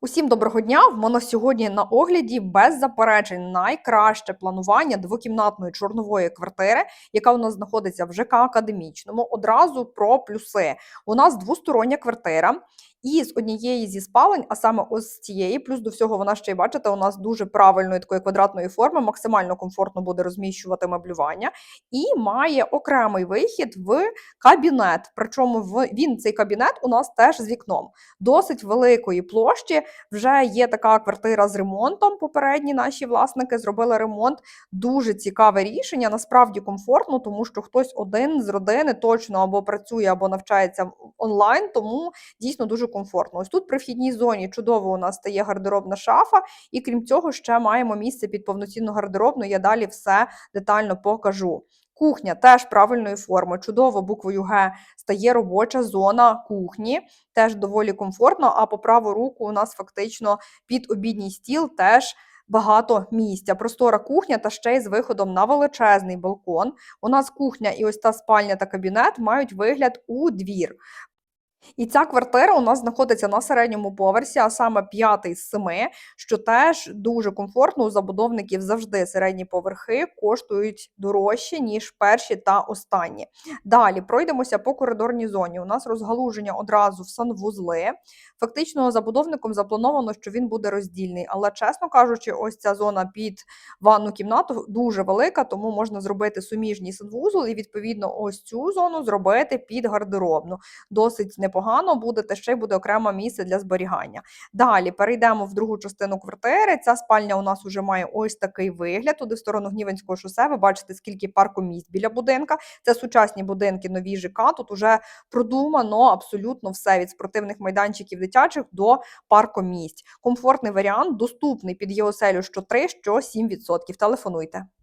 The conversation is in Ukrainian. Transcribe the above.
Усім доброго дня! В мене сьогодні на огляді без заперечень найкраще планування двокімнатної чорнової квартири, яка у нас знаходиться в ЖК Академічному. Одразу про плюси. У нас двостороння квартира. І з однієї зі спалень, а саме ось з цієї, плюс до всього вона ще й бачите, у нас дуже правильної такої квадратної форми, максимально комфортно буде розміщувати меблювання, і має окремий вихід в кабінет. Причому в він цей кабінет у нас теж з вікном досить великої площі. Вже є така квартира з ремонтом. Попередні наші власники зробили ремонт. Дуже цікаве рішення. Насправді комфортно, тому що хтось один з родини точно або працює, або навчається онлайн, тому дійсно дуже комфортно. Ось тут при вхідній зоні чудово у нас стає гардеробна шафа, і крім цього, ще маємо місце під повноцінну гардеробну. Я далі все детально покажу. Кухня теж правильної форми. Чудово буквою Г стає робоча зона кухні, теж доволі комфортно. А по праву руку у нас фактично під обідній стіл теж. Багато місця, простора кухня та ще й з виходом на величезний балкон. У нас кухня і ось та спальня та кабінет мають вигляд у двір. І ця квартира у нас знаходиться на середньому поверсі, а саме п'ятий з семи, що теж дуже комфортно. У забудовників завжди середні поверхи коштують дорожче, ніж перші та останні. Далі пройдемося по коридорній зоні. У нас розгалуження одразу в санвузли. Фактично, забудовником заплановано, що він буде роздільний. Але, чесно кажучи, ось ця зона під ванну кімнату дуже велика, тому можна зробити суміжній санвузол і, відповідно, ось цю зону зробити під гардеробну. Досить непогано буде, та ще й буде окреме місце для зберігання. Далі перейдемо в другу частину квартири. Ця спальня у нас вже має ось такий вигляд. Туди в сторону Гнівенського шосе. Ви бачите, скільки паркомісць біля будинка. Це сучасні будинки, нові ЖК. Тут уже продумано абсолютно все від спортивних майданчиків дитячих до паркомісць. Комфортний варіант, доступний під ЄОСЕЛю що 3, що 7%. Телефонуйте.